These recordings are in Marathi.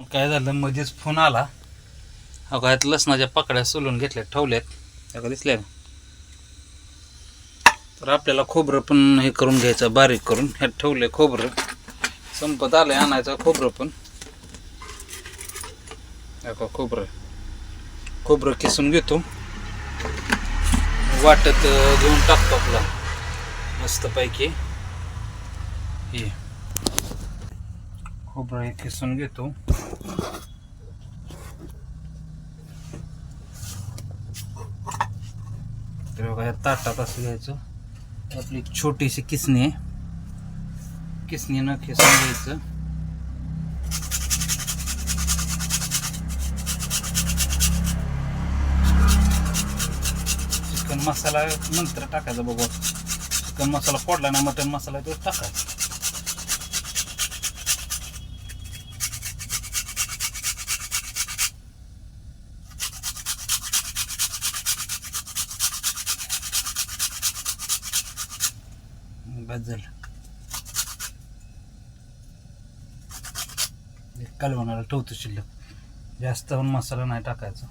काय झालं? मध्येच फोन आला. अहो काय लसणाच्या पकड्या सोलून घेतल्या ठेवल्यात. अगं दिसल्या तर आपल्याला खोबरं पण हे करून घ्यायचं बारीक करून. ह्यात ठेवलंय खोबरं. संपत आलंय आणायचं खोबरं पण. अगं खोबरं. खोबरं किसून घेतो. वाटत घेऊन टाकतो आपला. मस्तपैकी हे. खोबरं हे किसून घेतो. तर बघा ताटात असं घ्यायचं. आपली छोटीशी किसणी आहे. किसणीनं किसून घ्यायचं. चिकन मसाला नंतर टाकायचा बघू. चिकन मसाला फोडला ना मटन मसाला तो टाकायचा. बस झालं कालवणाला ठेवतो शिल्लक. जास्त पण मसाला नाही टाकायचा.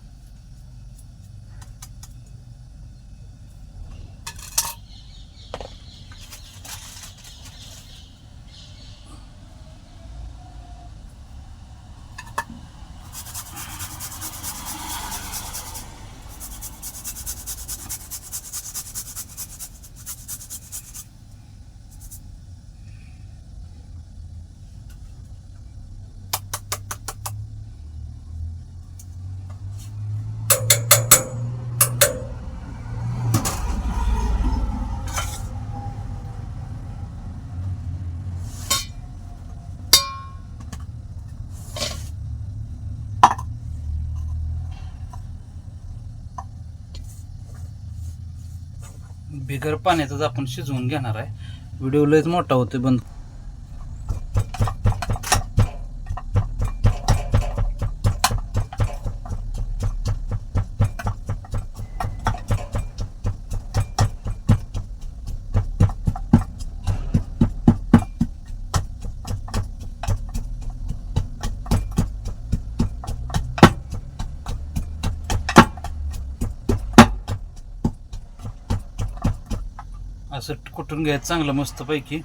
बिगर पाण्यातच आपण शिजवून घेणार आहे. व्हिडिओ लयच मोठा होतो बंद. असं कुठून घ्यायचं? चांगलं मस्तपैकी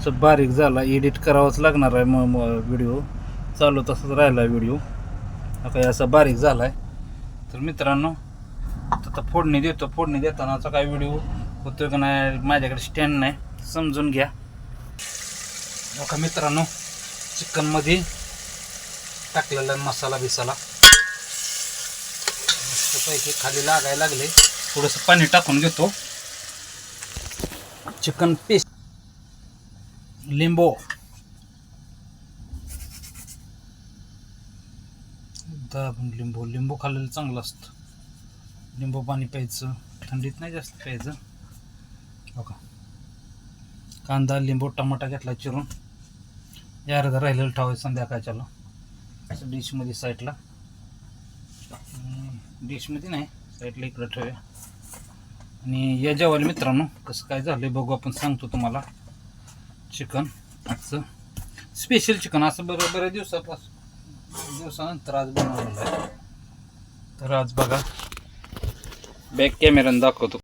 असं बारीक झाला एडिट करावाच लागणार आहे मग व्हिडिओ चालू तसंच राहिला व्हिडिओ आता असा बारीक झाला आहे तर मित्रांनो आता फोडणी देतो. फोडणी देतानाचा काय व्हिडिओ होतोय का नाही माझ्याकडे स्टँड नाही. समजून घ्या. बघा मित्रांनो चिकनमध्ये टाकलेला मसाला बिसाला. मस्तपैकी खाली लागायला लागले. थोडंसं पाणी टाकून घेतो. चिकन पीस लिंबू दाबून लिंबू लिंबू खाल्लेलं चांगलं असतं. लिंबू पाणी प्यायचं थंडीत नाही जास्त प्यायचं. हो कांदा लिंबू टमाटा घेतला चिरून. या अर्धा राहिलेलं ठेवायचं संध्याकाळच्याला. असं डिशमध्ये साईडला. डिशमध्ये नाही साईडला इकडं ठेवूया. आणि या जेवायला मित्रांनो कसं काय झालं बघू आपण सांगतो तुम्हाला. चिकन आजचं स्पेशल चिकन असं बरं बऱ्याच दिवसापासून दिवसानंतर आज बनवलेलं आहे तर आज बघा बॅक कॅमेऱ्यानं दाखवतो